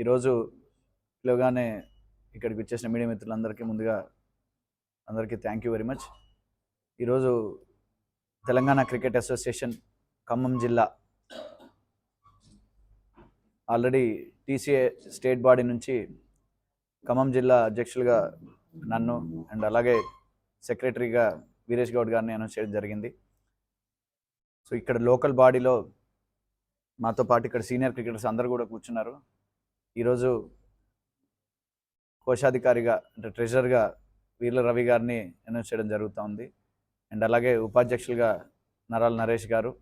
ఈరోజు పిలవగానే ఇక్కడికి వచ్చేసిన మీడియా మిత్రులందరికీ ముందుగా అందరికీ థ్యాంక్ యూ వెరీ మచ్ ఈరోజు తెలంగాణ క్రికెట్ అసోసియేషన్ ఖమ్మం జిల్లా ఆల్రెడీ టీసీఏ స్టేట్ బాడీ నుంచి ఖమ్మం జిల్లా అధ్యక్షులుగా నన్ను అండ్ అలాగే సెక్రటరీగా వీరేష్ గౌడ్ గారిని అనౌన్స్ చేయడం జరిగింది. సో ఇక్కడ లోకల్ బాడీలో మాతో పాటు ఇక్కడ సీనియర్ క్రికెటర్స్ అందరూ కూడా కూర్చున్నారు. ఈరోజు కోశాధికారిగా అంటే ట్రెజరర్గా వీర్ల రవి గారిని అనౌన్స్ చేయడం జరుగుతూ ఉంది. అండ్ అలాగే ఉపాధ్యక్షులుగా నరాల నరేష్ గారు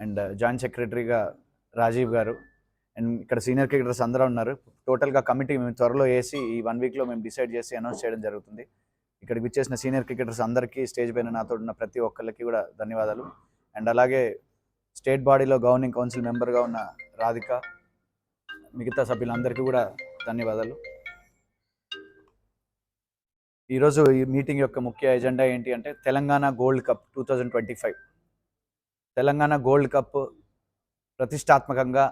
అండ్ జాయింట్ సెక్రటరీగా రాజీవ్ గారు. అండ్ ఇక్కడ సీనియర్ క్రికెటర్స్ అందరూ ఉన్నారు. టోటల్గా కమిటీ మేము త్వరలో వేసి ఈ వన్ వీక్లో మేము డిసైడ్ చేసి అనౌన్స్ చేయడం జరుగుతుంది. ఇక్కడికి విచ్చేసిన సీనియర్ క్రికెటర్స్ అందరికీ స్టేజ్ పైన నాతో ఉన్న ప్రతి ఒక్కరికి కూడా ధన్యవాదాలు. అండ్ అలాగే స్టేట్ బాడీలో గవర్నింగ్ కౌన్సిల్ మెంబర్గా ఉన్న రాధిక మిగతా సభ్యులందరికీ కూడా ధన్యవాదాలు. ఈరోజు ఈ మీటింగ్ యొక్క ముఖ్య ఎజెండా ఏంటి అంటే Telangana gold cup two thousand twenty five. Telangana gold cup ప్రతిష్టాత్మకంగా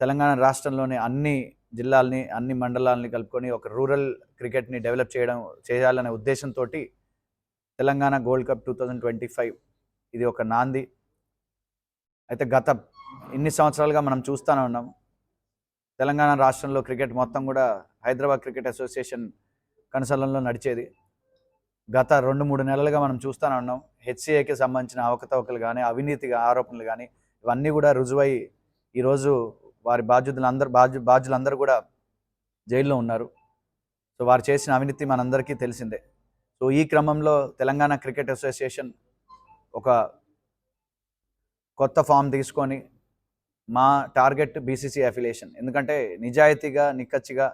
తెలంగాణ రాష్ట్రంలోని అన్ని జిల్లాల్ని అన్ని మండలాలని కలుపుకొని ఒక రూరల్ క్రికెట్ని డెవలప్ చేయడం చేయాలనే ఉద్దేశంతో Telangana gold cup two thousand twenty five ఇది ఒక నాంది. అయితే గత ఇన్ని సంవత్సరాలుగా మనం చూస్తూనే ఉన్నాం తెలంగాణ రాష్ట్రంలో క్రికెట్ మొత్తం కూడా హైదరాబాద్ క్రికెట్ అసోసియేషన్ కనసలంలో నడిచేది. గత రెండు మూడు నెలలుగా మనం చూస్తూనే ఉన్నాం. హెచ్సిఏకి సంబంధించిన అవకతవకలు కానీ అవినీతి ఆరోపణలు కానీ ఇవన్నీ కూడా రుజువై ఈరోజు వారి బాధ్యతలు అందరు బాధ్యు బాధ్యులందరూ కూడా జైల్లో ఉన్నారు. సో వారు చేసిన అవినీతి మనందరికీ తెలిసిందే. సో ఈ క్రమంలో తెలంగాణ క్రికెట్ అసోసియేషన్ ఒక కొత్త ఫామ్ తీసుకొని మా టార్గెట్ బీసీసీ అఫిలియేషన్. ఎందుకంటే నిజాయితీగా నిక్కచ్చిగా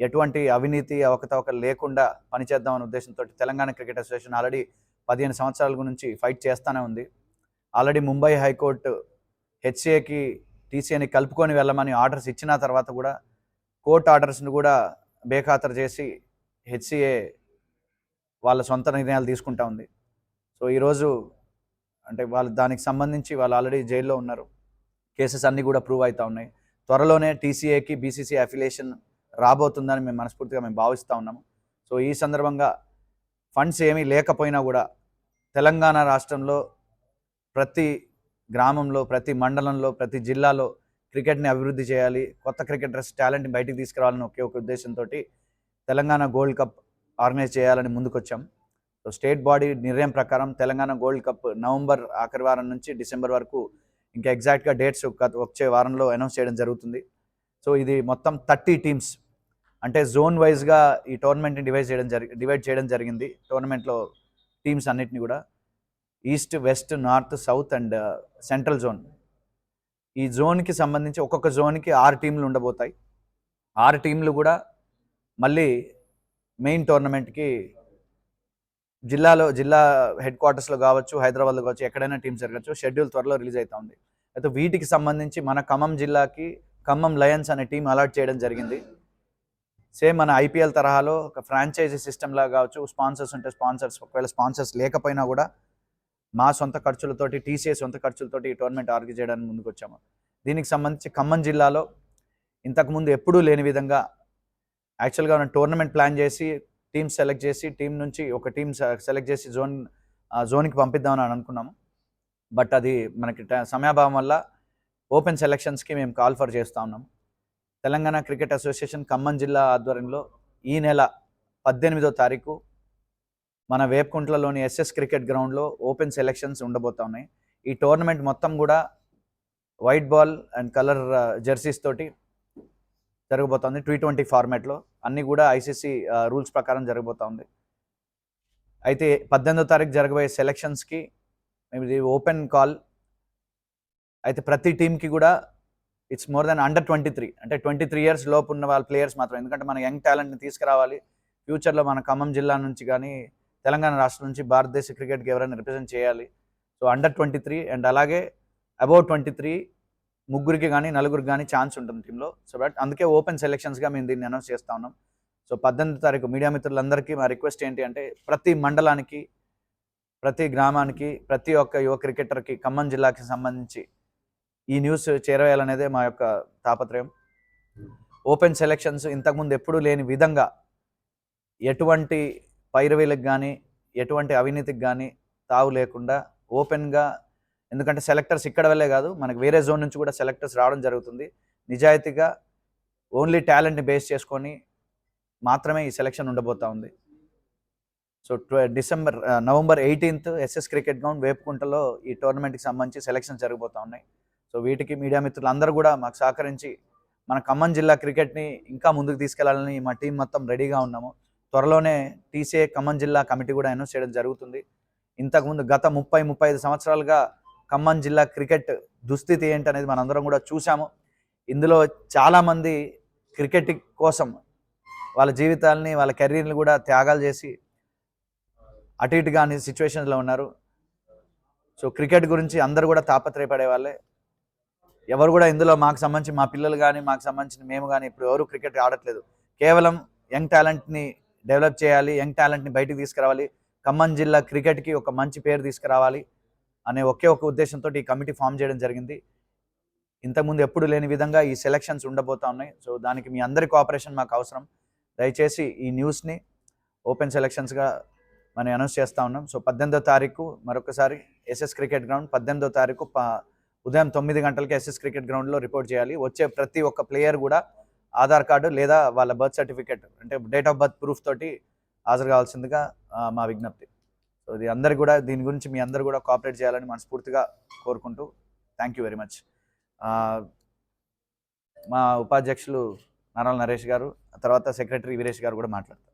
ఎటువంటి అవినీతి అవకతవకలు లేకుండా పనిచేద్దామనే ఉద్దేశంతో తెలంగాణ క్రికెట్ అసోసియేషన్ ఆల్రెడీ పదిహేను సంవత్సరాల గురించి ఫైట్ చేస్తూనే ఉంది. ఆల్రెడీ ముంబై హైకోర్టు హెచ్సిఏకి టీసీఏని కలుపుకొని వెళ్ళమని ఆర్డర్స్ ఇచ్చిన తర్వాత కూడా కోర్టు ఆర్డర్స్ని కూడా బేఖాతరు చేసి హెచ్సిఏ వాళ్ళ సొంత నిర్ణయాలు తీసుకుంటా ఉంది. సో ఈరోజు అంటే వాళ్ళు దానికి సంబంధించి వాళ్ళు ఆల్రెడీ జైల్లో ఉన్నారు. కేసెస్ అన్నీ కూడా ప్రూవ్ అవుతూ ఉన్నాయి. త్వరలోనే టీసీఏకి బీసీసీ అఫిలియేషన్ రాబోతుందని మేము మనస్ఫూర్తిగా మేము భావిస్తూ ఉన్నాము. సో ఈ సందర్భంగా ఫండ్స్ ఏమీ లేకపోయినా కూడా తెలంగాణ రాష్ట్రంలో ప్రతి గ్రామంలో ప్రతి మండలంలో ప్రతి జిల్లాలో క్రికెట్ని అభివృద్ధి చేయాలి కొత్త క్రికెటర్స్ టాలెంట్ని బయటికి తీసుకురావాలని ఒకే ఒక ఉద్దేశంతో తెలంగాణ గోల్డ్ కప్ ఆర్గనైజ్ చేయాలని ముందుకొచ్చాం. సో స్టేట్ బాడీ నిర్ణయం ప్రకారం తెలంగాణ గోల్డ్ కప్ నవంబర్ ఆఖరి వారం నుంచి డిసెంబర్ వరకు ఇంకా ఎగ్జాక్ట్గా డేట్స్ వచ్చే వారంలో అనౌన్స్ చేయడం జరుగుతుంది. సో ఇది మొత్తం థర్టీ టీమ్స్. అంటే జోన్ వైజ్గా ఈ టోర్నమెంట్ని డివైడ్ చేయడం జరి డివైడ్ చేయడం జరిగింది. టోర్నమెంట్లో టీమ్స్ అన్నిటిని కూడా. East west north south and central zone. ఈ జోన్కి సంబంధించి ఒక్కొక్క జోన్కి ఆరు టీంలు ఉండబోతాయి. ఆరు టీంలు కూడా మళ్ళీ మెయిన్ టోర్నమెంట్కి జిల్లాలో జిల్లా హెడ్ క్వార్టర్స్లో కావచ్చు హైదరాబాద్లో కావచ్చు ఎక్కడైనా టీం జరగచ్చు షెడ్యూల్ త్వరలో రిలీజ్ అవుతా ఉంది. అయితే వీటికి సంబంధించి మన ఖమ్మం జిల్లాకి ఖమ్మం లయన్స్ అనే టీం అలాట్ చేయడం జరిగింది. సేమ్ మన ఐపీఎల్ తరహాలో ఒక ఫ్రాంచైజీ సిస్టమ్ లాగా కావచ్చు స్పాన్సర్స్ ఉంటే స్పాన్సర్స్ ఒకవేళ స్పాన్సర్స్ లేకపోయినా కూడా మా సొంత ఖర్చులతోటి టీసీఏ సొంత ఖర్చులతోటి ఈ టోర్నమెంట్ ఆర్గనైజ్ చేయడానికి ముందుకు వచ్చాము దీనికి సంబంధించి ఖమ్మం జిల్లాలో ఇంతకుముందు ఎప్పుడూ లేని విధంగా యాక్చువల్గా మనం టోర్నమెంట్ ప్లాన్ చేసి టీమ్ సెలెక్ట్ చేసి టీం నుంచి ఒక టీం సెలెక్ట్ చేసి జోన్ జోన్కి పంపిద్దామని అనుకున్నాము. బట్ అది మనకి సమయాభావం వల్ల ఓపెన్ సెలెక్షన్స్కి మేము కాల్ ఫర్ చేస్తూ ఉన్నాం. తెలంగాణ క్రికెట్ అసోసియేషన్ ఖమ్మం జిల్లా ఆధ్వర్యంలో ఈ నెల పద్దెనిమిదో తారీఖు మన వేపకుంట్లలోని ఎస్ఎస్ క్రికెట్ గ్రౌండ్లో ఓపెన్ సెలెక్షన్స్ ఉండబోతా ఉన్నాయి. ఈ టోర్నమెంట్ మొత్తం కూడా white ball and colour jerseys తోటి జరగబోతోంది. టీ ట్వంటీ ఫార్మాట్లో అన్నీ కూడా ఐసీసీ రూల్స్ ప్రకారం జరగబోతోంది. అయితే పద్దెనిమిదో తారీఖు జరగబోయే సెలక్షన్స్కి ఇది ఓపెన్ కాల్ అయితే ప్రతి టీంకి కూడా it's more than under twenty three అంటే ట్వంటీ త్రీ ఇయర్స్ లోపు ఉన్న వాళ్ళ ప్లేయర్స్ మాత్రం. ఎందుకంటే మన యంగ్ టాలెంట్ని తీసుకురావాలి. ఫ్యూచర్లో మన ఖమ్మం జిల్లా నుంచి కానీ తెలంగాణ రాష్ట్రం నుంచి భారతదేశ క్రికెట్కి ఎవరైనా రిప్రజెంట్ చేయాలి. So under twenty three and అలాగే అబౌవ్ ట్వంటీ త్రీ ముగ్గురికి కానీ నలుగురికి కానీ ఛాన్స్ ఉంటుంది టీంలో. సో బట్ అందుకే ఓపెన్ సెలెక్షన్స్గా మేము దీన్ని అనౌన్స్ చేస్తా ఉన్నాం. సో పద్దెనిమిది తారీఖు మీడియా మిత్రులందరికీ మా రిక్వెస్ట్ ఏంటి అంటే ప్రతి మండలానికి ప్రతి గ్రామానికి ప్రతి ఒక్క యువ క్రికెటర్కి ఖమ్మం జిల్లాకి సంబంధించి ఈ న్యూస్ చేరవేయాలనేదే మా యొక్క తాపత్రయం. ఓపెన్ సెలెక్షన్స్ ఇంతకుముందు ఎప్పుడూ లేని విధంగా ఎటువంటి పైరవీలకు కానీ ఎటువంటి అవినీతికి కానీ తావు లేకుండా ఓపెన్గా ఎందుకంటే సెలెక్టర్స్ ఇక్కడ వెళ్ళే కాదు మనకు వేరే జోన్ నుంచి కూడా సెలెక్టర్స్ రావడం జరుగుతుంది. నిజాయితీగా ఓన్లీ టాలెంట్ని బేస్ చేసుకొని మాత్రమే ఈ సెలెక్షన్ ఉండబోతా ఉంది. So December November eighteenth SS cricket ground వేపుకుంటలో ఈ టోర్నమెంట్కి సంబంధించి సెలెక్షన్ జరగబోతా ఉన్నాయి. సో వీటికి మీడియా మిత్రులు అందరూ కూడా మాకు సహకరించి మన ఖమ్మం జిల్లా క్రికెట్ని ఇంకా ముందుకు తీసుకెళ్ళాలని మా టీం మొత్తం రెడీగా ఉన్నాము. త్వరలోనే టీసీఏ ఖమ్మం జిల్లా కమిటీ కూడా అనౌన్స్ చేయడం జరుగుతుంది. ఇంతకుముందు గత ముప్పై ముప్పై ఐదు సంవత్సరాలుగా ఖమ్మం జిల్లా క్రికెట్ దుస్థితి ఏంటి అనేది మనందరం కూడా చూసాము ఇందులో చాలామంది క్రికెట్ కోసం వాళ్ళ జీవితాలని వాళ్ళ కెరీర్ని కూడా త్యాగాలు చేసి అటు ఇటు కాని సిచ్యువేషన్లో ఉన్నారు. సో క్రికెట్ గురించి అందరూ కూడా తాపత్రయపడే వాళ్ళే. ఎవరు కూడా ఇందులో మాకు సంబంధించి మా పిల్లలు కానీ మాకు సంబంధించిన మేము కానీ ఇప్పుడు ఎవరు క్రికెట్ ఆడట్లేదు. కేవలం యంగ్ టాలెంట్ని డెవలప్ చేయాలి యంగ్ టాలెంట్ని బయటికి తీసుకురావాలి. ఖమ్మం జిల్లా క్రికెట్కి ఒక మంచి పేరు తీసుకురావాలి. అనే ఒకే ఒక ఉద్దేశంతో ఈ కమిటీ ఫామ్ చేయడం జరిగింది. ఇంతకుముందు ఎప్పుడు లేని విధంగా ఈ సెలక్షన్స్ ఉండబోతా ఉన్నాయి. సో దానికి మీ అందరి కోఆపరేషన్ మాకు అవసరం. దయచేసి ఈ న్యూస్ని ఓపెన్ సెలక్షన్స్గా మనం అనౌన్స్ చేస్తూ ఉన్నాం. సో పద్దెనిమిదో తారీఖు మరొకసారి ఎస్ఎస్ క్రికెట్ గ్రౌండ్ పద్దెనిమిదో తారీఖు ప- ఉదయం తొమ్మిది గంటలకి ఎస్ఎస్ క్రికెట్ గ్రౌండ్లో రిపోర్ట్ చేయాలి. వచ్చే ప్రతి ఒక్క ప్లేయర్ కూడా ఆధార్ కార్డు లేదా వాళ్ళ బర్త్ సర్టిఫికేట్ అంటే డేట్ ఆఫ్ బర్త్ ప్రూఫ్ తోటి హాజరు కావాల్సిందిగా మా విజ్ఞప్తి. సో ఇది అందరు కూడా దీని గురించి మీ అందరు కూడా కోఆపరేట్ చేయాలని మనస్ఫూర్తిగా కోరుకుంటూ థ్యాంక్ యూ వెరీ మచ్ మా ఉపాధ్యక్షులు నారాయణ నరేష్ గారు తర్వాత సెక్రటరీ వీరేష్ గారు కూడా మాట్లాడతారు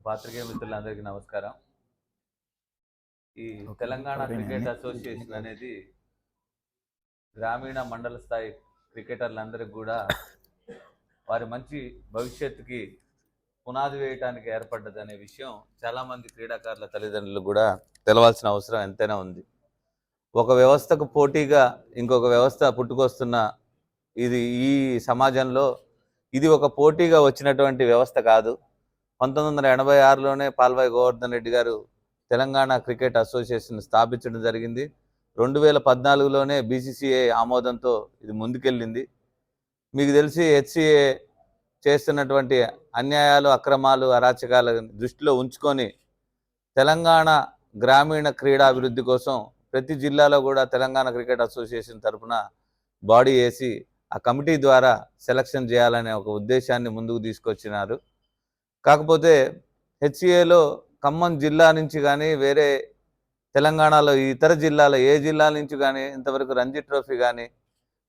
పాత్రికేయ మిత్రులందరికీ నమస్కారం ఈ. తెలంగాణ. క్రికెట్ అసోసియేషన్ అనేది గ్రామీణ మండల స్థాయి క్రికెటర్లందరికీ కూడా వారి మంచి భవిష్యత్తుకి పునాది వేయటానికి ఏర్పడ్డది అనే విషయం చాలామంది క్రీడాకారుల తల్లిదండ్రులు కూడా తెలవాల్సిన అవసరం ఎంతైనా ఉంది. ఒక వ్యవస్థకు పోటీగా ఇంకొక వ్యవస్థ పుట్టుకొస్తున్న ఇది ఈ సమాజంలో ఇది ఒక పోటీగా వచ్చినటువంటి వ్యవస్థ కాదు. పంతొమ్మిది వందల ఎనభై ఆరులోనే పాల్వాయి గోవర్ధన్ రెడ్డి గారు తెలంగాణ క్రికెట్ అసోసియేషన్ స్థాపించడం జరిగింది. రెండు వేల పద్నాలుగులోనే బీసీసీఐ ఆమోదంతో ఇది ముందుకెళ్ళింది. మీకు తెలిసి హెచ్సిఏ చేస్తున్నటువంటి అన్యాయాలు అక్రమాలు అరాచకాల దృష్టిలో ఉంచుకొని తెలంగాణ గ్రామీణ క్రీడా అభివృద్ధి కోసం ప్రతి జిల్లాలో కూడా తెలంగాణ క్రికెట్ అసోసియేషన్ తరఫున బాడీ వేసి ఆ కమిటీ ద్వారా సెలక్షన్ చేయాలనే ఒక ఉద్దేశాన్ని ముందుకు తీసుకొచ్చినారు. కాకపోతే హెచ్సిఏలో ఖమ్మం జిల్లా నుంచి కానీ వేరే తెలంగాణలో ఇతర జిల్లాలో ఏ జిల్లాల నుంచి కానీ ఇంతవరకు రంజీ ట్రోఫీ కానీ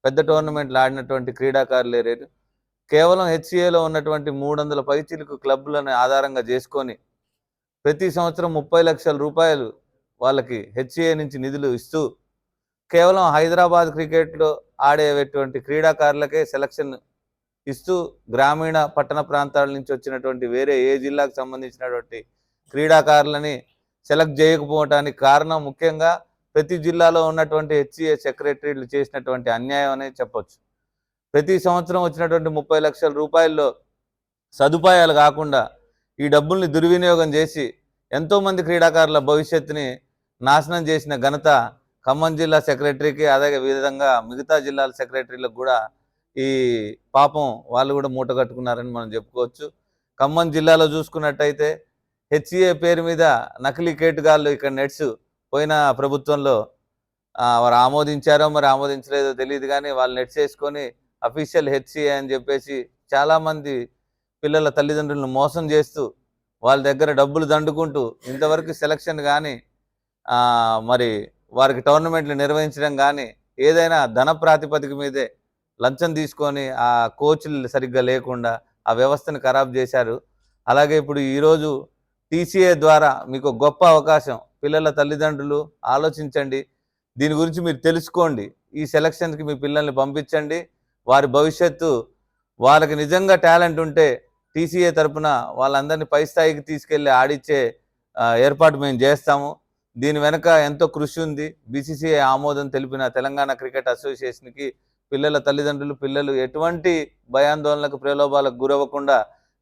పెద్ద టోర్నమెంట్లు ఆడినటువంటి క్రీడాకారులు లేరు. కేవలం హెచ్సిఏలో ఉన్నటువంటి మూడు వందల పైచిలుకు క్లబ్లను ఆధారంగా చేసుకొని ప్రతి సంవత్సరం ముప్పై లక్షల రూపాయలు వాళ్ళకి హెచ్సిఏ నుంచి నిధులు ఇస్తూ కేవలం హైదరాబాద్ క్రికెట్లో ఆడేటువంటి క్రీడాకారులకే సెలక్షన్ ఇస్తూ గ్రామీణ పట్టణ ప్రాంతాల నుంచి వచ్చినటువంటి వేరే ఏ జిల్లాకు సంబంధించినటువంటి క్రీడాకారులని సెలెక్ట్ చేయకపోవటానికి కారణం ముఖ్యంగా ప్రతి జిల్లాలో ఉన్నటువంటి హెచ్సిఏ సెక్రటరీలు చేసినటువంటి అన్యాయం అనేది చెప్పొచ్చు. ప్రతి సంవత్సరం వచ్చినటువంటి ముప్పై లక్షల రూపాయల్లో సదుపాయాలు కాకుండా ఈ డబ్బుల్ని దుర్వినియోగం చేసి ఎంతోమంది క్రీడాకారుల భవిష్యత్తుని నాశనం చేసిన ఘనత ఖమ్మం జిల్లా సెక్రటరీకి అదే విధంగా మిగతా జిల్లాల సెక్రటరీలకు కూడా ఈ పాపం వాళ్ళు కూడా మూట కట్టుకున్నారని మనం చెప్పుకోవచ్చు. ఖమ్మం జిల్లాలో చూసుకున్నట్టయితే హెచ్ఏ పేరు మీద నకిలీ కేటుగాళ్ళు ఇక్కడ నెట్స్ పోయిన ప్రభుత్వంలో వారు ఆమోదించారో మరి ఆమోదించలేదో తెలియదు కానీ వాళ్ళు నెట్స్ వేసుకొని అఫీషియల్ హెచ్సిఏ అని చెప్పేసి చాలామంది పిల్లల తల్లిదండ్రులను మోసం చేస్తూ వాళ్ళ దగ్గర డబ్బులు దండుకుంటూ ఇంతవరకు సెలక్షన్ కానీ మరి వారికి టోర్నమెంట్లు నిర్వహించడం కానీ ఏదైనా ధన ప్రాతిపదిక మీదే లంచం తీసుకొని ఆ కోచ్లు సరిగ్గా లేకుండా ఆ వ్యవస్థను ఖరాబ్ చేశారు. అలాగే ఇప్పుడు ఈరోజు టీసీఏ ద్వారా మీకు గొప్ప అవకాశం. పిల్లల తల్లిదండ్రులు ఆలోచించండి. దీని గురించి మీరు తెలుసుకోండి. ఈ సెలక్షన్కి మీ పిల్లల్ని పంపించండి. వారి భవిష్యత్తు వాళ్ళకి నిజంగా టాలెంట్ ఉంటే టీసీఏ తరపున వాళ్ళందరినీ పై స్థాయికి తీసుకెళ్ళి ఆడిచ్చే ఏర్పాటు మేము చేస్తాము. దీని వెనక ఎంతో కృషి ఉంది. బీసీసీఐ ఆమోదం తెలిపిన తెలంగాణ క్రికెట్ అసోసియేషన్కి పిల్లల తల్లిదండ్రులు పిల్లలు ఎటువంటి భయాందోళనలకు ప్రలోభాలకు గురవ్వకుండా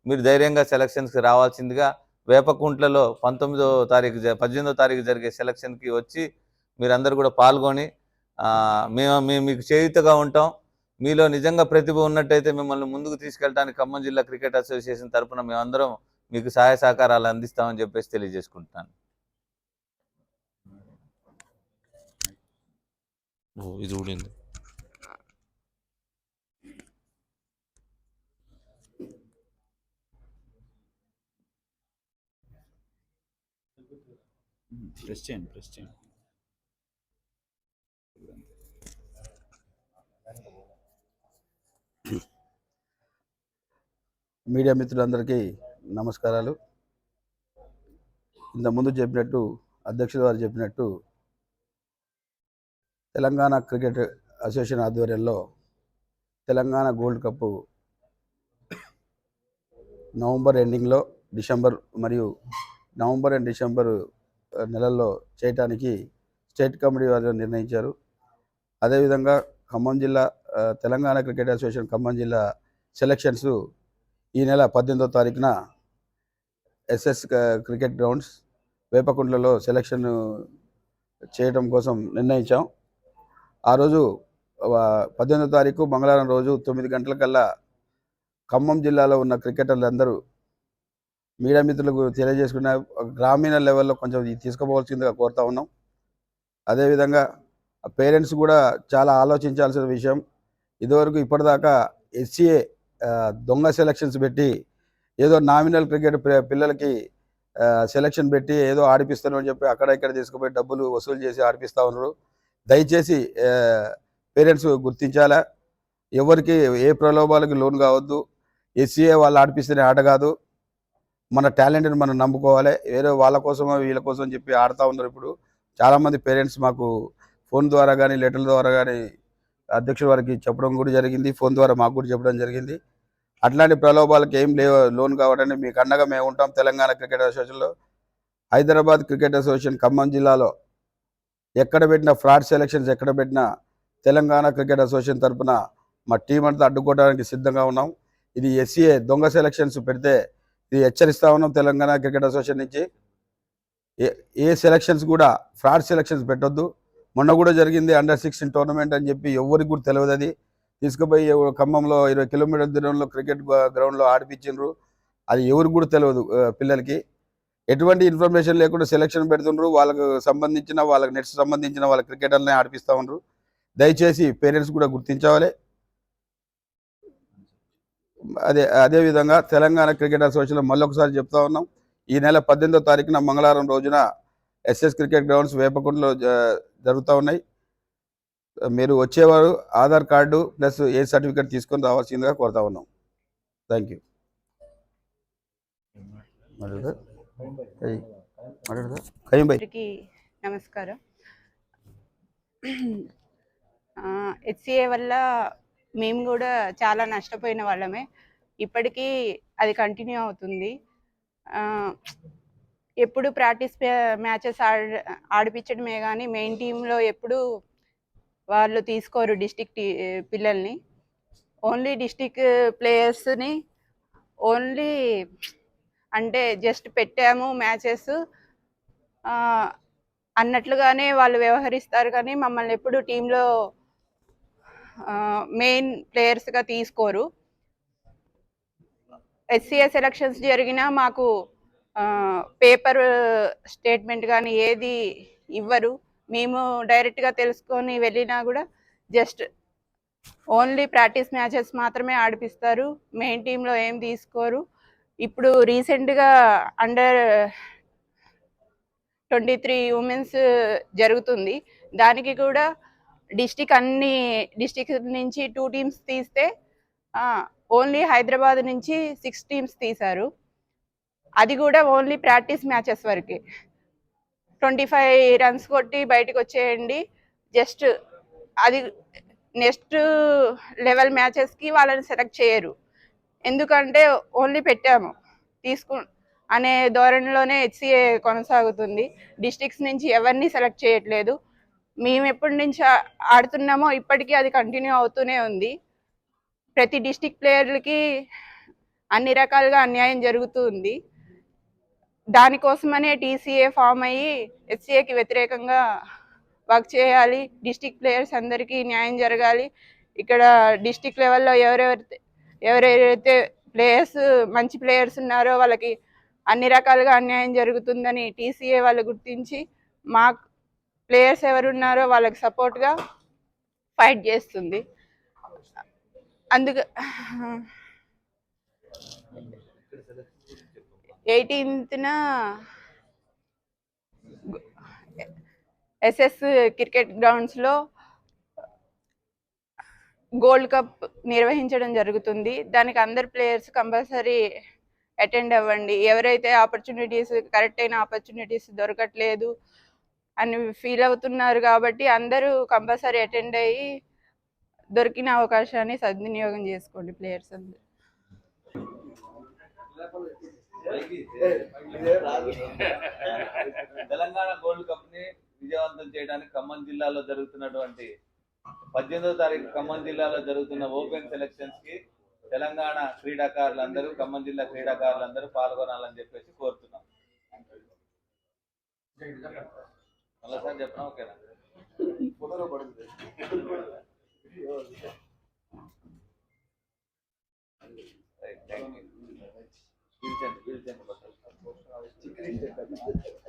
మీరు ధైర్యంగా సెలక్షన్స్కి రావాల్సిందిగా వేపకుంట్లలో పంతొమ్మిదో తారీఖు జ- పద్దెనిమిదో తారీఖు జరిగే సెలక్షన్కి వచ్చి మీరందరూ కూడా పాల్గొని మేము మేము మీకు చేయుతగా ఉంటాం. మీలో నిజంగా ప్రతిభ ఉన్నట్టయితే మిమ్మల్ని ముందుకు తీసుకెళ్ళడానికి ఖమ్మం జిల్లా క్రికెట్ అసోసియేషన్ తరపున మేమందరం మీకు సహాయ సహకారాలు అందిస్తామని చెప్పేసి తెలియజేసుకుంటున్నాను. ఓ ఇది ఊడింది. ప్రెస్ చేయండి ప్రెస్ చేయండి. మీడియా మిత్రులందరికీ నమస్కారాలు. ఇంతకుముందు చెప్పినట్టు అధ్యక్షుడు వారు చెప్పినట్టు తెలంగాణ క్రికెట్ అసోసియేషన్ ఆధ్వర్యంలో తెలంగాణ గోల్డ్ కప్పు నవంబర్ ఎండింగ్లో డిసెంబర్ మరియు నవంబర్ అండ్ డిసెంబర్ నెలల్లో చేయటానికి స్టేట్ కమిటీ వారు నిర్ణయించారు. అదేవిధంగా ఖమ్మం జిల్లా తెలంగాణ క్రికెట్ అసోసియేషన్ ఖమ్మం జిల్లా సెలక్షన్స్ ఈ నెల పద్దెనిమిదో తారీఖున ఎస్ఎస్ క్రికెట్ గ్రౌండ్స్ వేపకుంట్లలో సెలక్షన్ చేయడం కోసం నిర్ణయించాం. ఆ రోజు పద్దెనిమిదో తారీఖు మంగళవారం రోజు తొమ్మిది గంటలకల్లా ఖమ్మం జిల్లాలో ఉన్న క్రికెటర్లు అందరూ మీడియా మిత్రులకు తెలియజేసుకున్న గ్రామీణ లెవెల్లో కొంచెం తీసుకోవాల్సిందిగా కోరుతా ఉన్నాం. అదేవిధంగా పేరెంట్స్ కూడా చాలా ఆలోచించాల్సిన విషయం. ఇదివరకు ఇప్పటిదాకా ఎస్సీఏ దొంగ సెలక్షన్స్ పెట్టి ఏదో నామినల్ క్రికెట్ పిల్లలకి సెలక్షన్ పెట్టి ఏదో ఆడిపిస్తాను అని చెప్పి అక్కడ ఇక్కడ తీసుకుపోయి డబ్బులు వసూలు చేసి ఆడిపిస్తూ ఉన్నారు దయచేసి పేరెంట్స్ గుర్తించాలా? ఎవరికి ఏ ప్రలోభాలకి లోన్ కావద్దు. ఎస్సీఏ వాళ్ళు ఆడిపిస్తేనే ఆట కాదు. మన టాలెంట్ని మనం నమ్ముకోవాలి. వేరే వాళ్ళ కోసమో వీళ్ళ కోసం చెప్పి ఆడుతూ ఉన్నారు ఇప్పుడు. చాలామంది పేరెంట్స్ మాకు ఫోన్ ద్వారా కానీ లెటర్ల ద్వారా కానీ అధ్యక్షుడి వారికి చెప్పడం కూడా జరిగింది. ఫోన్ ద్వారా మాకు కూడా చెప్పడం జరిగింది. అట్లాంటి ప్రలోభాలకు ఏం లేవు. లోన్ కావడానికి మీకు అండగా మేము ఉంటాం తెలంగాణ క్రికెట్ అసోసియేషన్లో. హైదరాబాద్ క్రికెట్ అసోసియేషన్ ఖమ్మం జిల్లాలో ఎక్కడ పెట్టిన ఫ్రాడ్ సెలక్షన్స్ ఎక్కడ పెట్టినా తెలంగాణ క్రికెట్ అసోసియేషన్ తరపున మా టీం అంతా అడ్డుకోవడానికి సిద్ధంగా ఉన్నాం. ఇది ఎస్సీఏ దొంగ సెలక్షన్స్ పెడితే ఇది హెచ్చరిస్తా ఉన్నాం తెలంగాణ క్రికెట్ అసోసియేషన్ నుంచి. ఏ ఏ సెలక్షన్స్ కూడా ఫ్రాడ్ సెలక్షన్స్ పెట్టొద్దు. మొన్న కూడా జరిగింది అండర్ సిక్స్టీన్ టోర్నమెంట్ అని చెప్పి ఎవరికి కూడా తెలియదు అది. తీసుకుపోయి ఖమ్మంలో ఇరవై కిలోమీటర్ల దూరంలో క్రికెట్ గ్రౌండ్లో ఆడిపించిండ్రు. అది ఎవరికి కూడా తెలియదు పిల్లలకి. ఎటువంటి ఇన్ఫర్మేషన్ లేకుండా సెలక్షన్ పెడుతుండ్రు. వాళ్ళకు సంబంధించిన వాళ్ళకి నెట్స్ సంబంధించిన వాళ్ళ క్రికెటర్ని ఆడిపిస్తూ ఉండరు. దయచేసి పేరెంట్స్ కూడా గుర్తించవాలి అదే అదేవిధంగా తెలంగాణ క్రికెట్ అసోసియేషన్ మళ్ళొకసారి చెప్తా ఉన్నాం. ఈ నెల పద్దెనిమిదో తారీఖున మంగళవారం రోజున ఎస్ఎస్ క్రికెట్ గ్రౌండ్స్ వేపకుండలో జ- జరుగుతూ ఉన్నాయి. మీరు వచ్చేవారు ఆధార్ కార్డు ప్లస్ ఏ సర్టిఫికేట్ తీసుకొని రావాల్సిందిగా కోరుతా ఉన్నాం. థ్యాంక్ యూ నమస్కారం. హెచ్సిఏ వల్ల మేము కూడా చాలా నష్టపోయిన వాళ్ళమే. ఇప్పటికీ అది కంటిన్యూ అవుతుంది. ఎప్పుడు ప్రాక్టీస్ మ్యాచెస్ ఆడ ఆడిపించడమే కానీ మెయిన్ టీంలో ఎప్పుడు వాళ్ళు తీసుకోరు డిస్టిక్ పిల్లల్ని. ఓన్లీ డిస్టిక్ ప్లేయర్స్ని ఓన్లీ అంటే జస్ట్ పెట్టాము మ్యాచెస్ అన్నట్లుగానే వాళ్ళు వ్యవహరిస్తారు కానీ మమ్మల్ని ఎప్పుడు టీంలో మెయిన్ ప్లేయర్స్గా తీసుకోరు. ఎస్సీఏ సెలక్షన్స్ జరిగినా మాకు పేపర్ స్టేట్మెంట్ కానీ ఏది ఇవ్వరు. మేము డైరెక్ట్గా తెలుసుకొని వెళ్ళినా కూడా జస్ట్ ఓన్లీ ప్రాక్టీస్ మ్యాచెస్ మాత్రమే ఆడిపిస్తారు. మెయిన్ టీంలో ఏం తీసుకోరు. ఇప్పుడు రీసెంట్గా అండర్ ట్వంటీ త్రీ ఉమెన్స్ జరుగుతుంది. దానికి కూడా డిస్టిక్ అన్ని డిస్టిక్ నుంచి టూ టీమ్స్ తీస్తే ఓన్లీ హైదరాబాద్ నుంచి సిక్స్ టీమ్స్ తీశారు. అది కూడా ఓన్లీ ప్రాక్టీస్ మ్యాచెస్ వరకే. ట్వంటీ ఫైవ్ రన్స్ కొట్టి బయటకు వచ్చేయండి. జస్ట్ అది నెక్స్ట్ లెవెల్ మ్యాచెస్కి వాళ్ళని సెలెక్ట్ చేయరు. ఎందుకంటే ఓన్లీ పెట్టాము. తీసుకు అనే ధోరణిలోనే హెచ్సిఏ కొనసాగుతుంది. డిస్టిక్స్ నుంచి ఎవరిని సెలెక్ట్ చేయట్లేదు. మేము ఎప్పటి నుంచి ఆడుతున్నామో ఇప్పటికీ అది కంటిన్యూ అవుతూనే ఉంది. ప్రతి డిస్టిక్ ప్లేయర్లకి అన్ని రకాలుగా అన్యాయం జరుగుతూ ఉంది. దానికోసమనే టీసీఏ ఫామ్ అయ్యి హెచ్సిఏకి వ్యతిరేకంగా వర్క్ చేయాలి. డిస్టిక్ ప్లేయర్స్ అందరికీ న్యాయం జరగాలి. ఇక్కడ డిస్టిక్ లెవెల్లో ఎవరెవరైతే ఎవరెవరైతే ప్లేయర్స్ మంచి ప్లేయర్స్ ఉన్నారో వాళ్ళకి అన్ని రకాలుగా అన్యాయం జరుగుతుందని టీసీఏ వాళ్ళు గుర్తించి మా ప్లేయర్స్ ఎవరున్నారో వాళ్ళకి సపోర్ట్గా ఫైట్ చేస్తుంది. అందుకు ఎయిటీన్త్న ఎస్ఎస్ క్రికెట్ గ్రౌండ్స్లో గోల్డ్ కప్ నిర్వహించడం జరుగుతుంది. దానికి అందరు ప్లేయర్స్ కంపల్సరీ అటెండ్ అవ్వండి. ఎవరైతే ఆపర్చునిటీస్ కరెక్ట్ అయిన ఆపర్చునిటీస్ దొరకట్లేదు అని ఫీల్ అవుతున్నారు కాబట్టి అందరూ కంపల్సరీ అటెండ్ అయ్యి దొరికిన అవకాశాన్ని సద్వినియోగం చేసుకోండి ప్లేయర్స్ అందరూ. తెలంగాణ గోల్డ్ కప్ని విజయవంతం చేయడానికి ఖమ్మం జిల్లాలో జరుగుతున్నటువంటి పద్దెనిమిదో తారీఖు ఖమ్మం జిల్లాలో జరుగుతున్న ఓపెన్ సెలక్షన్స్కి తెలంగాణ క్రీడాకారులందరూ ఖమ్మం జిల్లా క్రీడాకారులందరూ పాల్గొనాలని చెప్పేసి కోరుతున్నాం. మళ్ళీ చెప్పినా? ఓకేనా? Right thank you Gülten, Gülten bakalım. Çıkır işte.